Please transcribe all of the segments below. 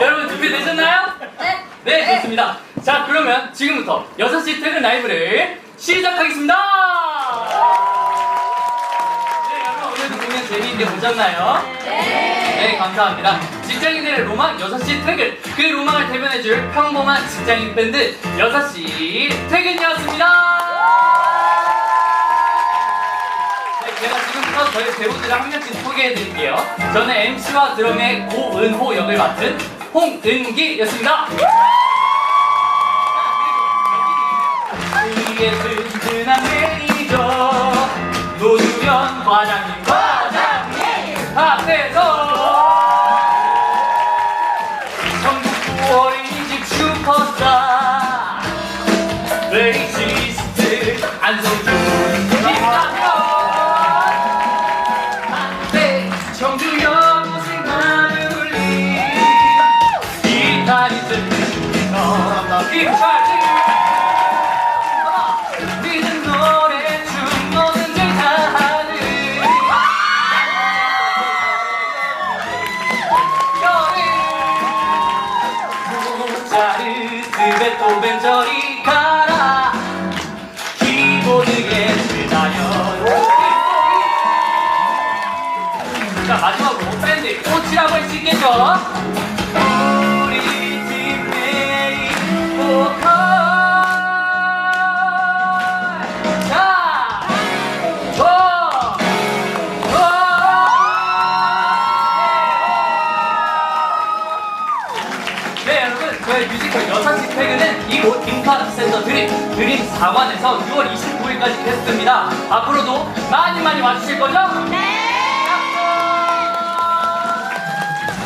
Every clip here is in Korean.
여러분 준비되셨나요? 네. 네, 좋습니다. 자, 그러면 지금부터 6시 퇴근 라이브를 시작하겠습니다! 네, 여러분 오늘도 공연 재미있게 보셨나요? 네, 감사합니다. 직장인들의 로망 6시 퇴근. 그 로망을 대변해줄 평범한 직장인 밴드 6시 퇴근이었습니다! 지금부터 저희 배우들을 한 명씩 소개해드릴게요. 저는 MC와 드럼의 고은호 역을 맡은 홍은기였습니다. 우리 모차르트 베토벤 저리 가라 키보드에 스다연 자 마지막으로 밴드 꽃이라고 할 수 있겠죠? 드림 드림 4관에서 6월 29일까지 계속됩니다. 앞으로도 많이 많이 와주실 거죠?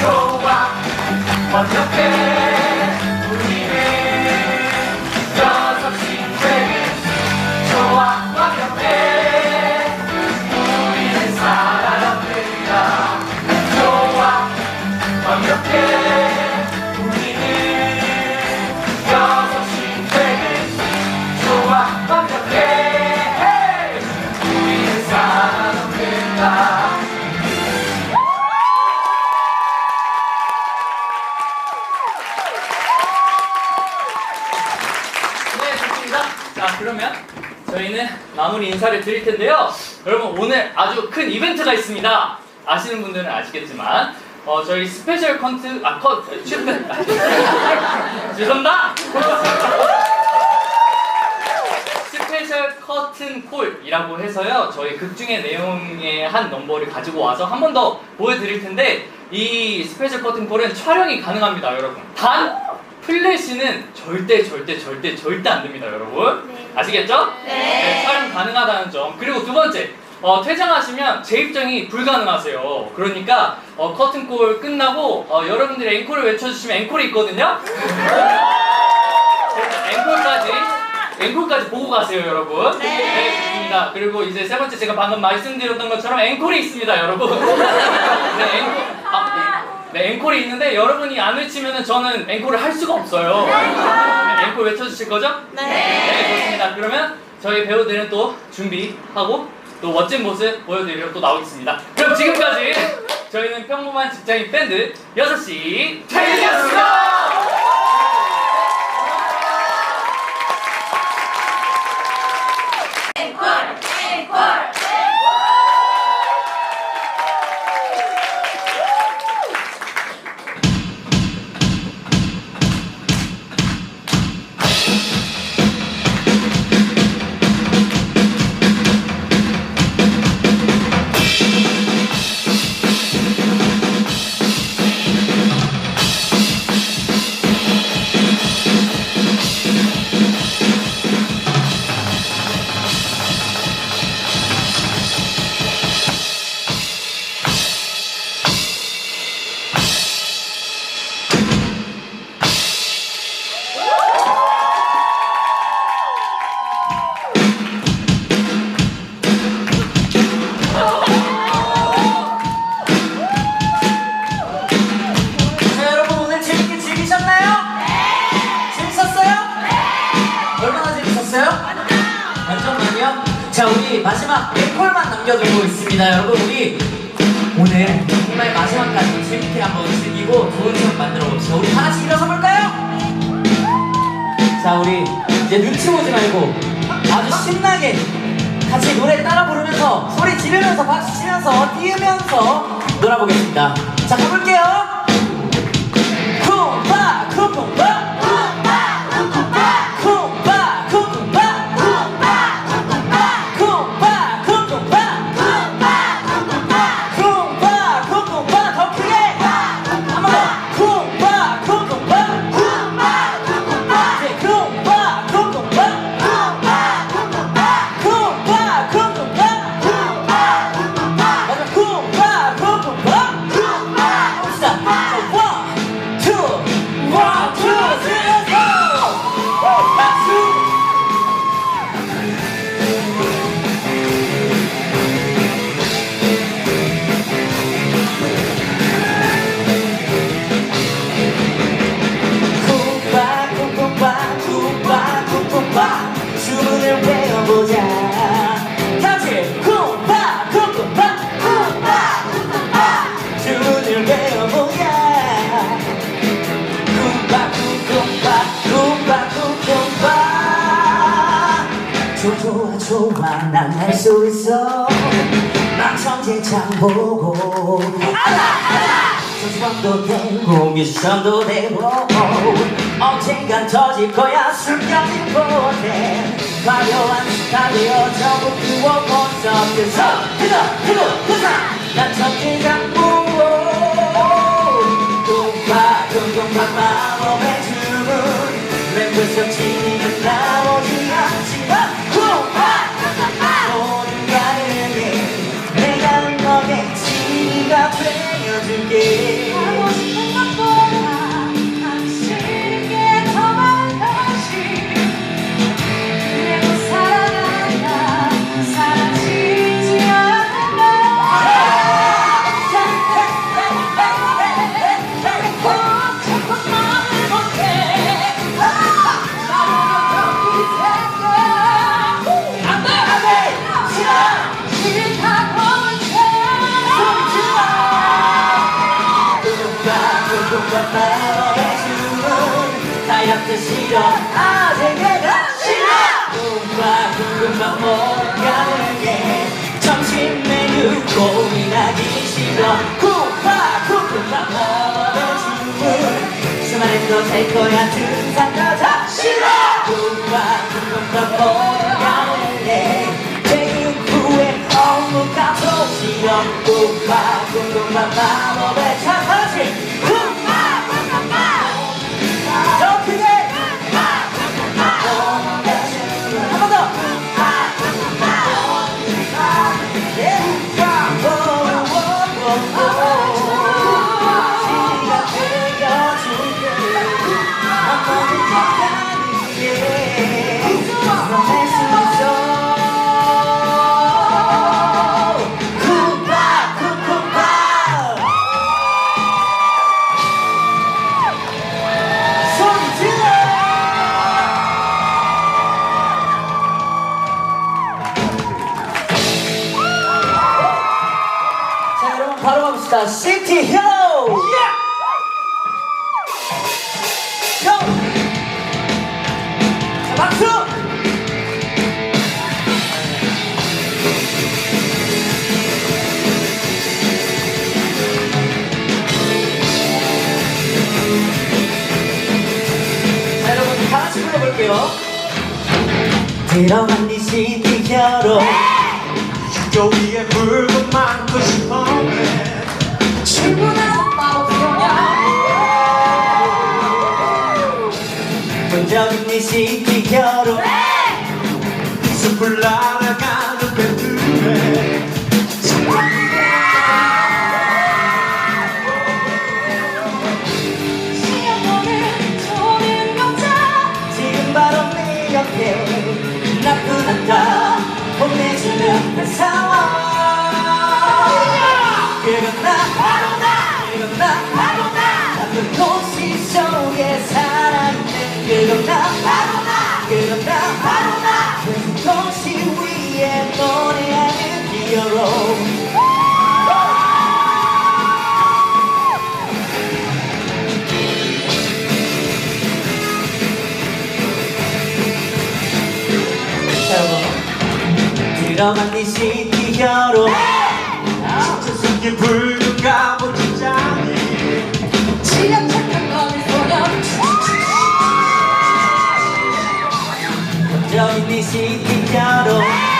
좋아. 완벽해 자, 그러면 저희는 마무리 인사를 드릴 텐데요. 여러분, 오늘 아주 큰 이벤트가 있습니다. 아시는 분들은 아시겠지만, 어, 저희 스페셜 컨트, 아, 컨, 슈per, 죄송합니다! 스페셜 커튼 콜이라고 해서요. 저희 극 중의 내용의 한 넘버를 가지고 와서 한 번 더 보여드릴 텐데, 이 스페셜 커튼 콜은 촬영이 가능합니다, 여러분. 단, 플래시는 절대, 절대, 절대, 절대 안 됩니다, 여러분. 네. 아시겠죠? 네. 촬영 가능하다는 점. 그리고 두 번째, 어, 퇴장하시면 재입장이 불가능하세요. 그러니까 어, 커튼콜 끝나고 어, 여러분들이 앵콜을 외쳐주시면 앵콜이 있거든요. 앵콜까지 앵콜까지 보고 가세요, 여러분. 네. 좋습니다. 그리고 이제 세 번째 제가 방금 말씀드렸던 것처럼 앵콜이 있습니다, 여러분. 네, 앵콜. 아, 네, 앵콜이 있는데 여러분이 안 외치면은 저는 앵콜을 할 수가 없어요. 네, 앵콜 외쳐주실 거죠? 네, 좋습니다. 그러면 저희 배우들은 또 준비하고 또 멋진 모습 보여드리러 또 나오겠습니다. 그럼 지금까지 저희는 평범한 직장인 밴드 6시 퇴근이었습니다! 만들어 봅시다. 우리 다 같이 일어서 볼까요? 자, 우리 이제 눈치 보지 말고 아주 신나게 같이 노래 따라 부르면서 소리 지르면서 박수 치면서 뛰면서 놀아보겠습니다. 자, 가볼게요. 쿵바 쿵쿵바 좋아 좋아 난할수 있어. 난 천재창 보고. 소주방도 되고 뮤지션도 되고. 언젠간 터질 거야 숨겨진 곳에. 화려한 스타일이여 전부 그워 콘서트에서. 그거 그거 그거. 난 천재장 다이어트 싫어. 아직 내가 싫어. 뚱뚱한 모든 가능해 점심 메뉴 고민하기 싫어. 쿵쿵한 마법의 주문 수많은 될 거야. 등산 가자. 싫어. 쿵파 쿵쿵한 모든 가능해 퇴근 후에 업무가 더 싫어. 쿵파 쿵쿵한 마법의 들어간 네 시티 히어로 저 위에 조용한 네 시티 혀로 진짜 숨긴 갑옷 직장이 지하 착한 거리 소년 조용한 네 시티 서로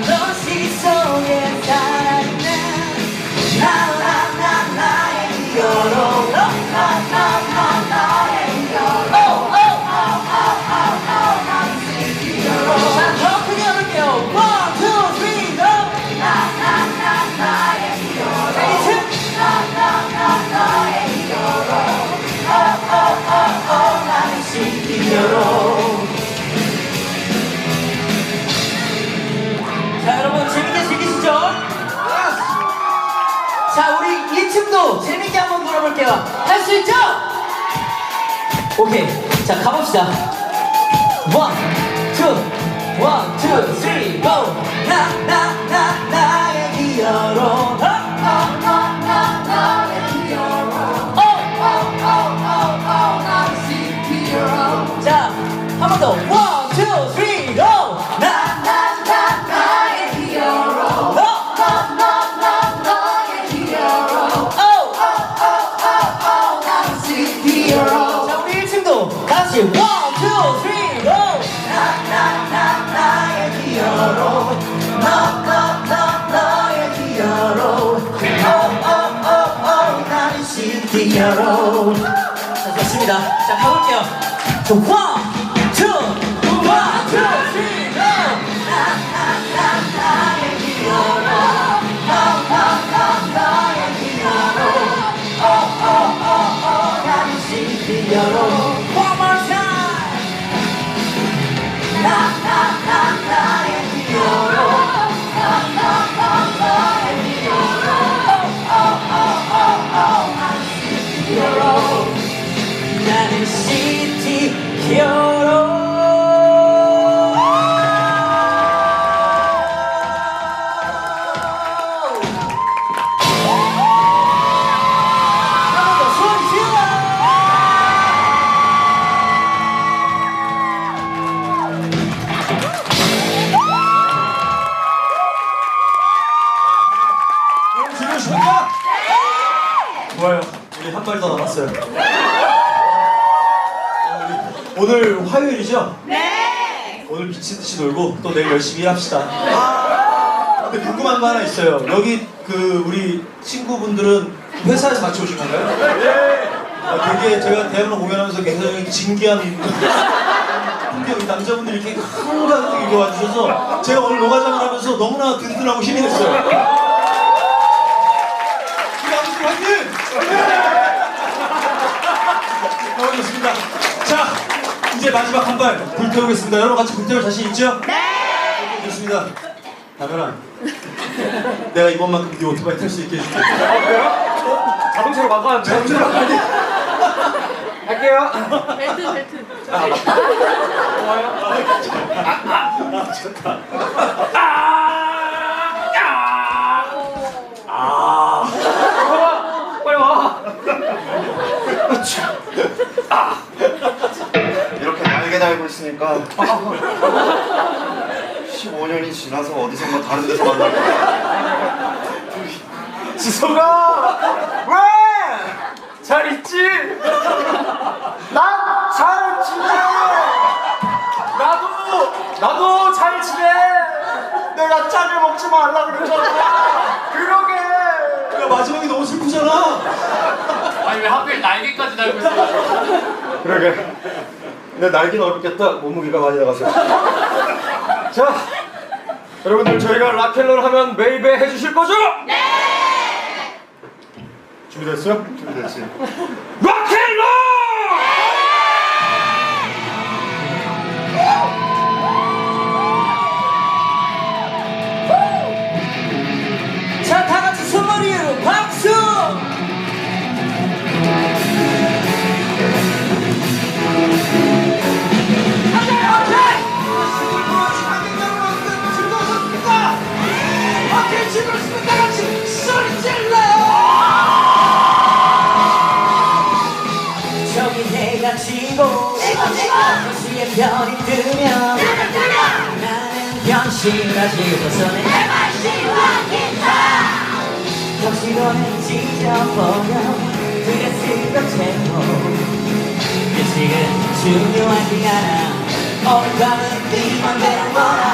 도시 속에 살아있는 나의 히어 놀아볼게요. 할 수 있죠? 오케이. 자, 가봅시다. 원, 투, 원, 투, 쓰리, 고! 나, 나, 나, 자, 가볼게요. 자, 원, 미친 듯이 놀고 또 내일 열심히 일합시다 근데 궁금한 거 하나 있어요 여기 그 우리 친구분들은 회사에서 같이 오신 건가요? 네 아, 되게 제가 대학로 공연하면서 굉장히 진기한 풍경 남자분들이 이렇게 한가득 이렇게 와주셔서 제가 오늘 노가장을 하면서 너무나 든든하고 힘이 됐어요 우리 아버지 화이팅! 너무 좋습니다. 자, 이제 마지막 한 발 불태우겠습니다. 여러분 같이 불태울 자신 있죠? 네! 좋습니다. 다면아, 내가 이번만큼 네 오토바이 탈 수 있게 해줄게. 자동차로 바꿔야 돼. 자동차로 빨리. 할게요. 벨트 벨트 빨리 와. 이렇게 날개 달고 있으니까 15년이 지나서 어디선가 다른 데서 만날 거야. 지성아! 왜? 잘 있지? 난 잘 지내! 나도 나도 잘 지내. 내가 짠을 먹지 말라 그랬잖아! 그러게. 야, 마지막이 너무 슬프잖아! 아니 왜 하필 날개까지 달고 있어? 그러게. 내 날개는 어렵겠다. 몸무게가 많이 나가서. 자, 여러분들 저희가 락앤롤 하면 메이베 해주실 거죠? 네! 준비됐어요? 락앤롤! 자, 저기 해가 지고 도시의 별이 뜨면 나는 변신하지고서는 덕시로는 찢어버려 드레스도 채워 규칙은 중요하지 않아 오늘 밤은 네 맘대로 놀아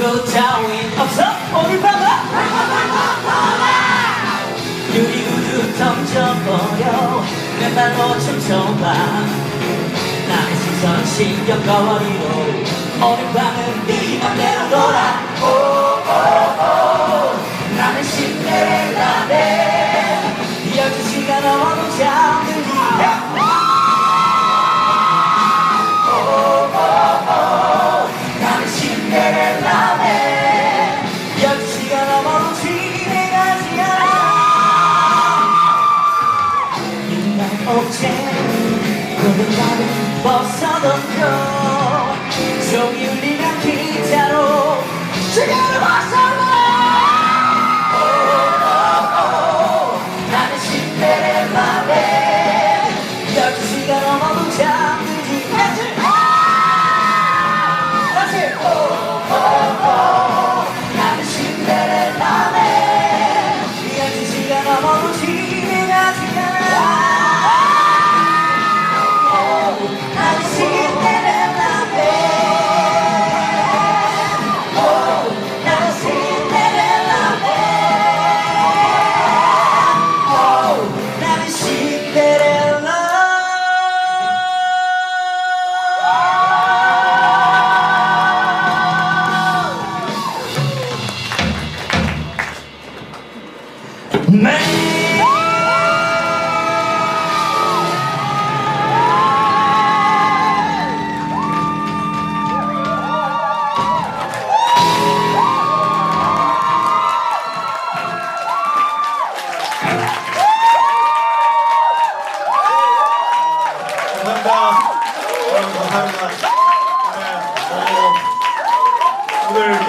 술도 따윈 없어? 오늘 밤은 유리구두 던져버려. 내 발로 춤춰봐 나의 시선 신경 거리로 오늘 밤은 네 맘대로 놀아. 오오오 나는 신데렐라네 12시가 넘어도 잠들지 이날 어제 누군가를 벗어던져 종이 울리는 기차로 시간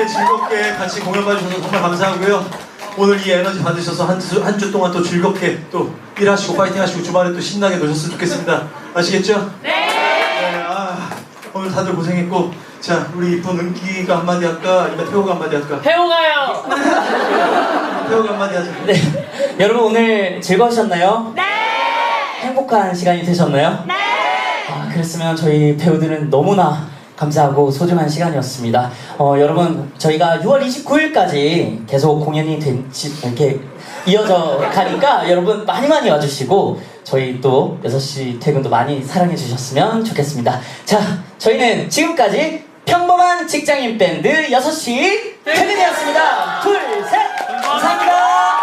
이렇게 즐겁게 같이 공연 봐주셔서 정말 감사하고요. 오늘 이 에너지 받으셔서 한주 한 주 동안 또 즐겁게 또 일하시고 파이팅 하시고 주말에 또 신나게 노셨으면 좋겠습니다. 아시겠죠? 네. 아, 오늘 다들 고생했고 자 우리 이쁜 은기가 한마디 할까 아니면 태호가 한마디 할까? 해오가요. 태호가 한마디 하자. 네 여러분 오늘 즐거우셨나요? 네 행복한 시간이 되셨나요? 네 아, 그랬으면 저희 배우들은 너무나 감사하고 소중한 시간이었습니다. 어, 여러분 저희가 6월 29일까지 계속 공연이 된, 지- 이렇게 이어져 가니까 여러분 많이 많이 와주시고 저희 또 6시 퇴근도 많이 사랑해 주셨으면 좋겠습니다. 자 저희는 지금까지 평범한 직장인 밴드 6시 퇴근이었습니다. 둘, 셋! 감사합니다.